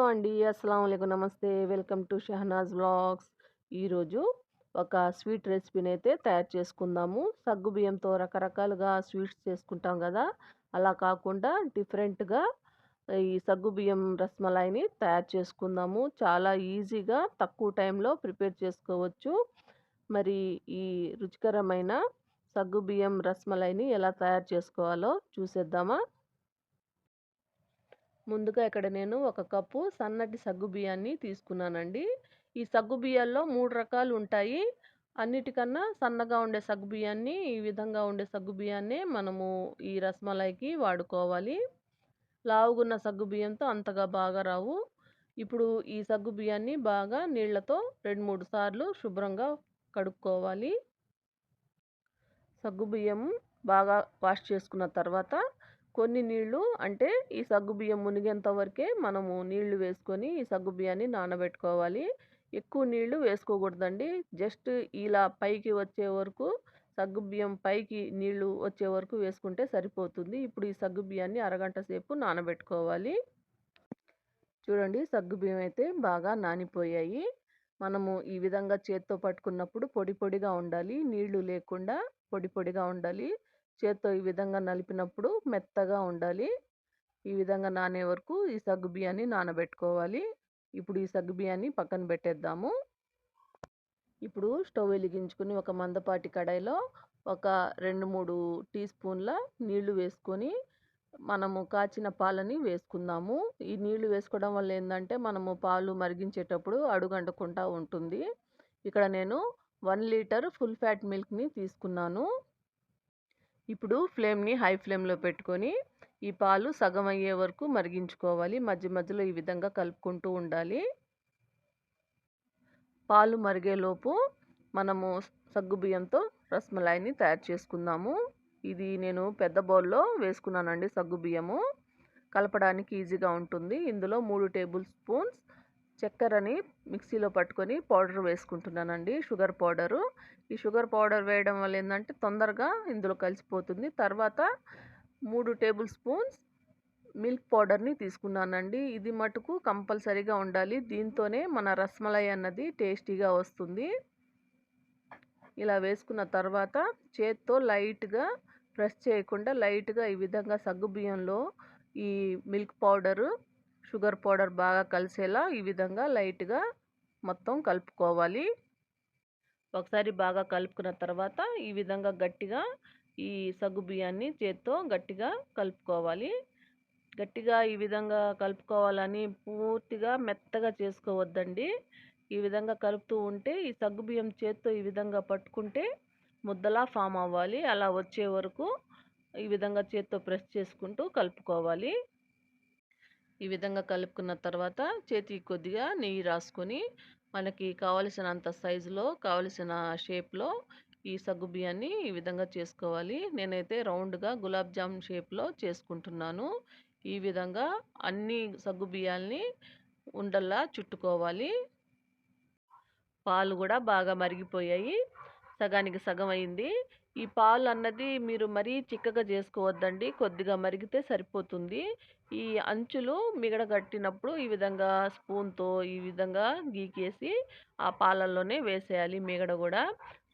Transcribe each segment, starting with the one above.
Hello అండి. అస్సలం అయికం నమస్తే. వెల్కమ్ టు షహనాజ్ బ్లాగ్స్ ఈరోజు ఒక స్వీట్ రెసిపీని అయితే తయారు చేసుకుందాము. సగ్గు బియ్యంతో రకరకాలుగా స్వీట్స్ చేసుకుంటాం కదా. అలా కాకుండా డిఫరెంట్గా ఈ సగ్గు బియ్యం రసమలాయిని తయారు చేసుకుందాము. చాలా ఈజీగా తక్కువ టైంలో ప్రిపేర్ చేసుకోవచ్చు. మరి ఈ రుచికరమైన సగ్గు బియ్యం రసమలాయిని ఎలా తయారు చేసుకోవాలో చూసేద్దామా? ముందుగా ఇక్కడ నేను ఒక కప్పు సన్నటి సగ్గు బియ్యాన్ని తీసుకున్నానండి. ఈ సగ్గు బియ్యాల్లో మూడు రకాలు ఉంటాయి. అన్నిటికన్నా సన్నగా ఉండే సగ్గు బియ్యాన్ని ఈ విధంగా ఉండే సగ్గు బియ్యాన్ని మనము ఈ రసమలైకి వాడుకోవాలి. లావుగున్న సగ్గు బియ్యంతో అంతగా బాగా రావు. ఇప్పుడు ఈ సగ్గు బియ్యాన్ని బాగా నీళ్ళతో రెండు మూడు సార్లు శుభ్రంగా కడుక్కోవాలి. సగ్గు బియ్యం బాగా వాష్ చేసుకున్న తర్వాత కొన్ని నీళ్ళు అంటే ఈ సగ్గు బియ్యం మునిగేంత వరకే మనము నీళ్ళు వేసుకొని ఈ సగ్గు బియ్యాన్ని నానబెట్టుకోవాలి. ఎక్కువ నీళ్ళు వేసుకోకూడదండి. జస్ట్ ఇలా పైకి వచ్చే వరకు సగ్గు బియ్యం పైకి నీళ్ళు వచ్చే వరకు వేసుకుంటే సరిపోతుంది. ఇప్పుడు ఈ సగ్గు బియ్యాన్ని అరగంట సేపు నానబెట్టుకోవాలి. చూడండి సగ్గు బియ్యం అయితే బాగా నానిపోయాయి. మనము ఈ విధంగా చేత్తో పట్టుకున్నప్పుడు పొడి పొడిగా ఉండాలి. నీళ్ళు లేకుండా పొడి పొడిగా ఉండాలి. చేత్తో ఈ విధంగా నలిపినప్పుడు మెత్తగా ఉండాలి. ఈ విధంగా నానే వరకు ఈ సగ్గు బియ్యాన్ని నానబెట్టుకోవాలి. ఇప్పుడు ఈ సగ్గు బియ్యాన్ని పక్కన పెట్టేద్దాము. ఇప్పుడు స్టవ్ వెలిగించుకుని ఒక మందపాటి కడాయిలో ఒక రెండు మూడు టీ స్పూన్ల నీళ్ళు వేసుకొని మనము కాచిన పాలని వేసుకుందాము. ఈ నీళ్ళు వేసుకోవడం వల్ల ఏంటంటే మనము పాలు మరిగించేటప్పుడు అడుగంటకుండా ఉంటుంది. ఇక్కడ నేను వన్ లీటర్ ఫుల్ ఫ్యాట్ మిల్క్ని తీసుకున్నాను. ఇప్పుడు ఫ్లేమ్ని హై ఫ్లేమ్లో పెట్టుకొని ఈ పాలు సగం అయ్యే వరకు మరిగించుకోవాలి. మధ్య మధ్యలో ఈ విధంగా కలుపుకుంటూ ఉండాలి. పాలు మరిగేలోపు మనము సగ్గు బియ్యంతో రస్మలాయిని తయారు చేసుకుందాము. ఇది నేను పెద్ద బౌల్లో వేసుకున్నానండి సగ్గు బియ్యము. కలపడానికి ఈజీగా ఉంటుంది. ఇందులో మూడు టేబుల్ స్పూన్స్ చక్కెరని మిక్సీలో పట్టుకొని పౌడర్ వేసుకుంటున్నానండి షుగర్ పౌడరు. ఈ షుగర్ పౌడర్ వేయడం వల్ల ఏంటంటే తొందరగా ఇందులో కలిసిపోతుంది. తర్వాత మూడు టేబుల్ స్పూన్స్ మిల్క్ పౌడర్ని తీసుకున్నానండి. ఇది మటుకు కంపల్సరీగా ఉండాలి. దీంతోనే మన రస్మలై అన్నది టేస్టీగా వస్తుంది. ఇలా వేసుకున్న తర్వాత చేత్తో లైట్గా ప్రెస్ చేయకుండా లైట్గా ఈ విధంగా సగ్గు బియ్యంలో ఈ మిల్క్ పౌడరు షుగర్ పౌడర్ బాగా కలిసేలా ఈ విధంగా లైట్గా మొత్తం కలుపుకోవాలి. ఒకసారి బాగా కలుపుకున్న తర్వాత ఈ విధంగా గట్టిగా ఈ సగ్గు బియ్యాన్ని చేత్తో గట్టిగా కలుపుకోవాలి. గట్టిగా ఈ విధంగా కలుపుకోవాలని పూర్తిగా మెత్తగా చేసుకోవద్దండి. ఈ విధంగా కలుపుతూ ఉంటే ఈ సగ్గు బియ్యం చేత్తో ఈ విధంగా పట్టుకుంటే ముద్దలా ఫామ్ అవ్వాలి. అలా వచ్చే వరకు ఈ విధంగా చేత్తో ప్రెస్ చేసుకుంటూ కలుపుకోవాలి. ఈ విధంగా కలుపుకున్న తర్వాత చేతికి కొద్దిగా నెయ్యి రాసుకొని మనకి కావలసినంత సైజులో కావలసిన షేప్లో ఈ సగ్గు బియ్యాన్ని ఈ విధంగా చేసుకోవాలి. నేనైతే రౌండ్గా గులాబ్ జామున్ షేప్లో చేసుకుంటున్నాను. ఈ విధంగా అన్ని సగ్గు బియ్యాల్ని ఉండల్లా చుట్టుకోవాలి. పాలు కూడా బాగా మరిగిపోయాయి. సగానికి సగం అయింది. ఈ పాలు అన్నది మీరు మరీ చిక్కగా చేసుకోవద్దండి. కొద్దిగా మరిగితే సరిపోతుంది. ఈ అంచులు మిగడగట్టినప్పుడు ఈ విధంగా స్పూన్తో ఈ విధంగా గీకేసి ఆ పాలల్లోనే వేసేయాలి మిగడ కూడా.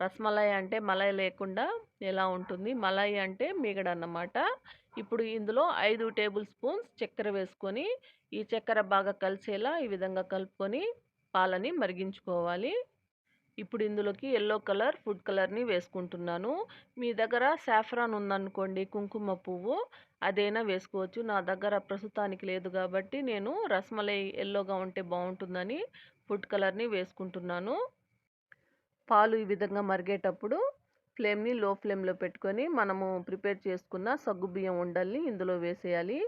రసమలై అంటే మలై లేకుండా ఎలా ఉంటుంది? మలై అంటే మిగడ అన్నమాట ఇప్పుడు ఇందులో ఐదు టేబుల్ స్పూన్స్ చక్కెర వేసుకొని ఈ చక్కెర బాగా కలిసేలా ఈ విధంగా కలుపుకొని పాలని మరిగించుకోవాలి. ఇప్పుడు ఇందులోకి ఎల్లో కలర్ ఫుడ్ కలర్ని వేసుకుంటున్నాను. మీ దగ్గర సాఫ్రాన్ ఉందనుకోండి కుంకుమ పువ్వు అదైనా వేసుకోవచ్చు. నా దగ్గర ప్రస్తుతానికి లేదు కాబట్టి నేను రసమలై ఎల్లోగా ఉంటే బాగుంటుందని ఫుడ్ కలర్ని వేసుకుంటున్నాను. పాలు ఈ విధంగా మరిగేటప్పుడు ఫ్లేమ్ని లో ఫ్లేమ్లో పెట్టుకొని మనము ప్రిపేర్ చేసుకున్న సగ్గు బియ్యం ఉండల్ని ఇందులో వేసేయాలి.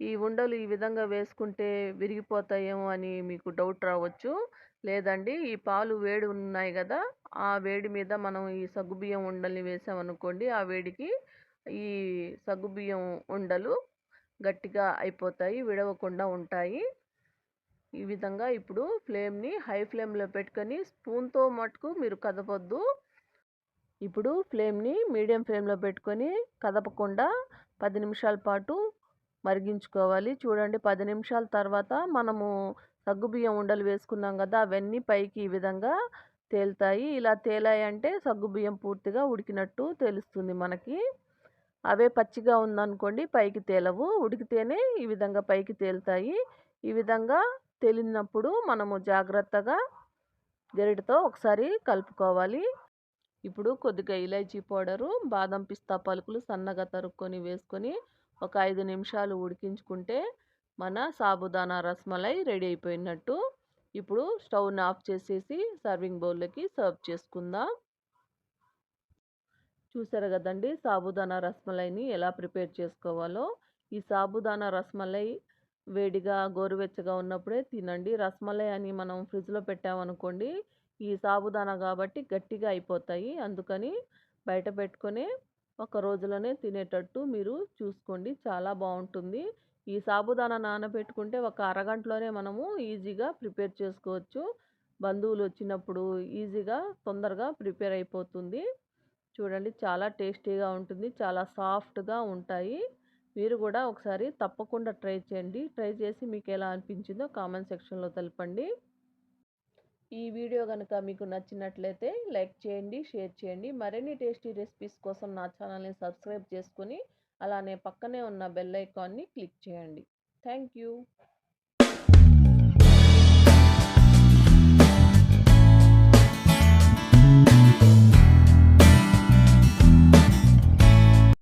ఈ ఉండలు ఈ విధంగా వేసుకుంటే విరిగిపోతాయేమో అని మీకు డౌట్ రావచ్చు. లేదండి ఈ పాలు వేడి ఉన్నాయి కదా ఆ వేడి మీద మనం ఈ సగ్గుబియ్యం ఉండల్ని వేసామనుకోండి ఆ వేడికి ఈ సగ్గుబియ్యం ఉండలు గట్టిగా అయిపోతాయి విడవకుండా ఉంటాయి. ఈ విధంగా ఇప్పుడు ఫ్లేమ్ని హై ఫ్లేమ్లో పెట్టుకొని స్పూన్తో మటుకు మీరు కదపొద్దు. ఇప్పుడు ఫ్లేమ్ని మీడియం ఫ్లేమ్లో పెట్టుకొని కదపకుండా పది నిమిషాల పాటు మరిగించుకోవాలి. చూడండి పది నిమిషాల తర్వాత మనము సగ్గుబియ్యం ఉండలు వేసుకున్నాం కదా అవన్నీ పైకి ఈ విధంగా తేలుతాయి. ఇలా తేలాయంటే సగ్గుబియ్యం పూర్తిగా ఉడికినట్టు తెలుస్తుంది మనకి. అవే పచ్చిగా ఉందనుకోండి పైకి తేలవు. ఉడికితేనే ఈ విధంగా పైకి తేలుతాయి. ఈ విధంగా తేలినప్పుడు మనము జాగ్రత్తగా గరిటతో ఒకసారి కలుపుకోవాలి. ఇప్పుడు కొద్దిగా ఇలైచీ పౌడరు బాదం పిస్తా పలుకులు సన్నగా తరుక్కొని వేసుకొని ఒక ఐదు నిమిషాలు ఉడికించుకుంటే మన సాబుదానా రస్మలై రెడీ అయిపోయినట్టు. ఇప్పుడు స్టవ్ని ఆఫ్ చేసేసి సర్వింగ్ బౌల్లోకి సర్వ్ చేసుకుందాం. చూసారు కదండి సాబుదానా రస్మలైని ఎలా ప్రిపేర్ చేసుకోవాలో. ఈ సాబుదానా రస్మలై వేడిగా గోరువెచ్చగా ఉన్నప్పుడే తినండి. రస్మలై అని మనం ఫ్రిడ్జ్లో పెట్టామనుకోండి ఈ సాబుదానా కాబట్టి గట్టిగా అయిపోతాయి. అందుకని బయట పెట్టుకొని ఒక రోజులోనే తినేటట్టు మీరు చూసుకోండి. చాలా బాగుంటుంది ఈ సాబుదానా నానబెట్టుకుంటే ఒక అరగంటలోనే మనము ఈజీగా ప్రిపేర్ చేసుకోవచ్చు. బంధువులు వచ్చినప్పుడు ఈజీగా తొందరగా ప్రిపేర్ అయిపోతుంది. చూడండి చాలా టేస్టీగా ఉంటుంది. చాలా సాఫ్ట్గా ఉంటాయి. మీరు కూడా ఒకసారి తప్పకుండా ట్రై చేయండి. ట్రై చేసి మీకు ఎలా అనిపించిందో కామెంట్ సెక్షన్లో తెలపండి. ఈ వీడియో కనుక మీకు నచ్చినట్లయితే లైక్ చేయండి షేర్ చేయండి. మరిన్ని టేస్టీ రెసిపీస్ కోసం నా ఛానల్ని సబ్స్క్రైబ్ చేసుకొని అలానే పక్కనే ఉన్న బెల్ ఐకాన్ని క్లిక్ చేయండి. Thank you